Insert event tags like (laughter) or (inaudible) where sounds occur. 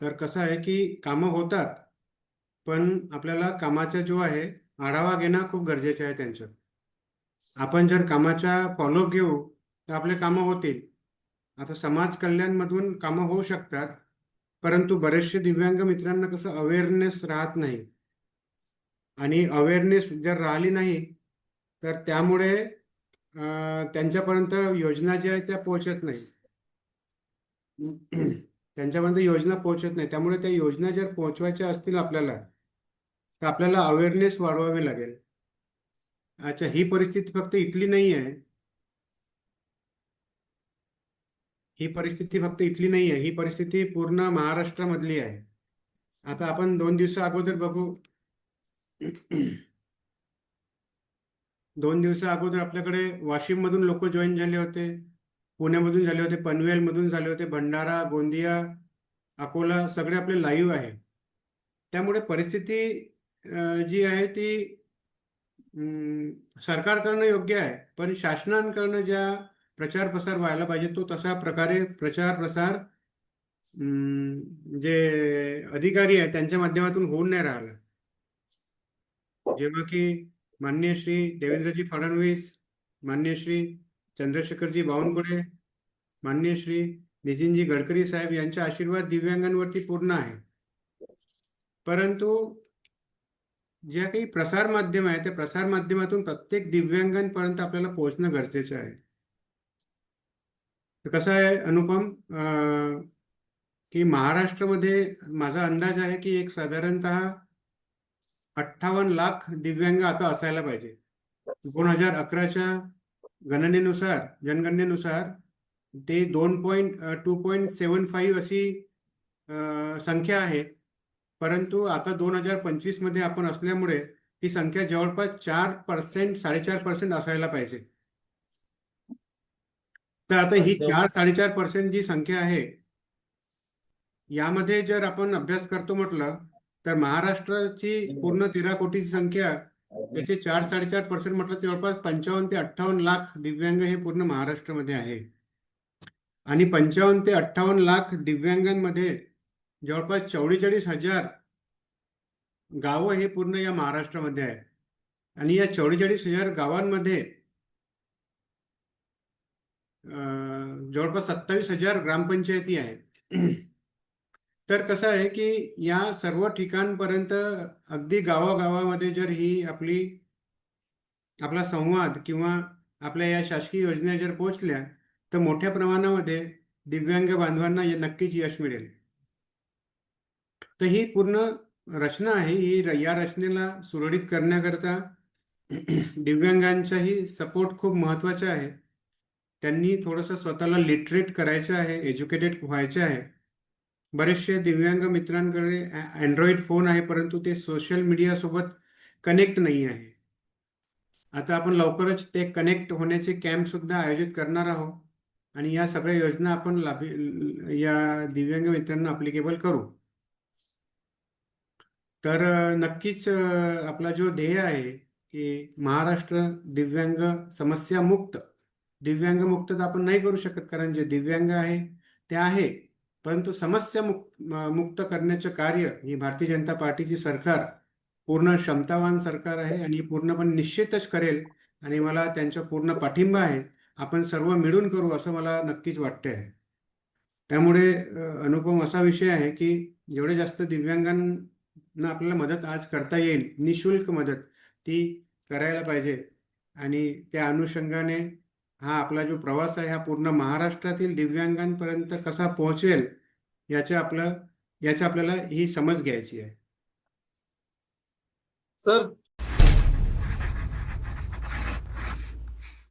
तर कसं आहे की कामं होतात पण आपल्याला कामाचा जो आहे आढावा घेणं खूप गरजेचे आहे त्यांचं. आपण जर कामाचा फॉलो घेऊ तर आपले कामं होतील. आता समाज कल्याणमधून कामं होऊ शकतात परंतु बरेचसे दिव्यांग मित्रांना कसं अवेअरनेस राहत नाही. आणि अवेअरनेस जर राहिली नाही तर त्यामुळे त्यांच्यापर्यंत योजना ज्या आहेत त्या पोहोचत नाही त्यांच्यापर्यंत योजना पोहोचत नाही. त्यामुळे त्या योजना जर पोहोचवायच्या असतील आपल्याला तर आपल्याला अवेअरनेस वाढवावी लागेल. अच्छा ही परिस्थिती फक्त इथली नाही आहे ही परिस्थिती फक्त इथली नाही आहे ही परिस्थिती पूर्ण महाराष्ट्रामधली आहे. आता आपण दोन दिवसा अगोदर बघू. दोन दिवसा अगोदर आपल्याकडे वाशिम मधून लोक जॉईन झाले होते. पुण्यामधून झाले होते पनवेलमधून झाले होते भंडारा गोंदिया अकोला सगळे आपले लाईव्ह आहे. त्यामुळे परिस्थिती जी आहे ती सरकार सरकारकडनं योग्य आहे पण शासनाकडनं ज्या प्रचार प्रसार व्हायला पाहिजे तो तशा प्रकारे प्रचार प्रसार जे अधिकारी आहेत त्यांच्या माध्यमातून होऊन नाही राहिला. जेव्हा की माननीय श्री देवेंद्रजी फडणवीस माननीय श्री चंद्रशेखरजी बावनकुळे माननीय श्री नितीनजी गडकरी साहेब यांचा आशीर्वाद दिव्यांगांवरती पूर्ण आहे. परंतु ज्या काही प्रसार माध्यम आहे त्या प्रसार माध्यमातून प्रत्येक दिव्यांगांपर्यंत आपल्याला पोहोचणं गरजेचं आहे. तर कसं आहे अनुपम अं, की महाराष्ट्रामध्ये माझा अंदाज आहे की एक साधारणतः अठ्ठावन्न लाख दिव्यांग आता असायला पाहिजे. दोन हजार अकराच्या गणनेनुसार जनगणनेनुसार ते दोन point two point seven five अशी संख्या आहे. परंतु आता दोन हजार पंचवीसमध्ये आपण असल्यामुळे ती संख्या जवळपास चार पर्सेंट साडेचार पर्सेंट असायला पाहिजे. तर आता ही चार साडेचार पर्सेंट जी संख्या आहे यामध्ये जर आपण अभ्यास करतो म्हटलं तर महाराष्ट्राची पूर्ण तेरा कोटीची संख्या त्याचे चार साडेचार पर्सेंट म्हटलं जवळपास पंचावन्न ते अठ्ठावन्न लाख दिव्यांग हे पूर्ण महाराष्ट्रामध्ये आहे. आणि पंचावन्न ते अठ्ठावन्न लाख दिव्यांगांमध्ये जवळपास चौवेचाळीस हजार गावं हे पूर्ण या महाराष्ट्रामध्ये आहे आणि या चौवेचाळीस हजार गावांमध्ये अं, जवळपास सत्तावीस हजार ग्रामपंचायती आहे तर कसं आहे की या सर्व ठिकाणपर्यंत अगदी गावागावामध्ये जर ही आपली आपला संवाद किंवा आपल्या या शासकीय योजना जर पोहोचल्या तर मोठ्या प्रमाणामध्ये दिव्यांग बांधवांना या नक्कीच यश मिळेल. तर ही पूर्ण रचना आहे. ही या रचनेला सुरळीत करण्याकरता (clears throat) दिव्यांगांचाही सपोर्ट खूप महत्त्वाचा आहे. त्यांनी थोडंसं स्वतःला लिटरेट करायचं आहे एज्युकेटेड व्हायचं आहे. बरेचसे दिव्यांग मित्रांकडे अँड्रॉइड फोन आहे परंतु ते सोशल मीडियासोबत कनेक्ट नाही आहे. आता आपण लवकरच ते कनेक्ट होण्याचे कॅम्पसुद्धा आयोजित करणार आहोत आणि या सगळ्या योजना आपण लाभी या दिव्यांग मित्रांना अप्लिकेबल करू. तर नक्कीच आपला जो ध्येय आहे की महाराष्ट्र दिव्यांग समस्या मुक्त दिव्यांग मुक्त तर आपण नाही करू शकत कारण जे दिव्यांग आहे ते आहे. परंतु समस्या मुक्त मुक्त करण्याचं कार्य ही भारतीय जनता पार्टीची सरकार पूर्ण क्षमतावान सरकार आहे आणि पूर्णपणे निश्चितच करेल आणि मला त्यांचा पूर्ण पाठिंबा आहे. आपण सर्व मिळून करू असं मला नक्कीच वाटते आहे. त्यामुळे अनुपम असा विषय आहे की जेवढे जास्त दिव्यांगांना आपल्याला मदत आज करता येईल निशुल्क मदत ती करायला पाहिजे आणि त्या अनुषंगाने हा आपला जो प्रवास आहे हा पूर्ण महाराष्ट्रातील दिव्यांगांपर्यंत कसा पोहोचेल याच्या आपलं याची आपल्याला ही समज घ्यायची आहे. सर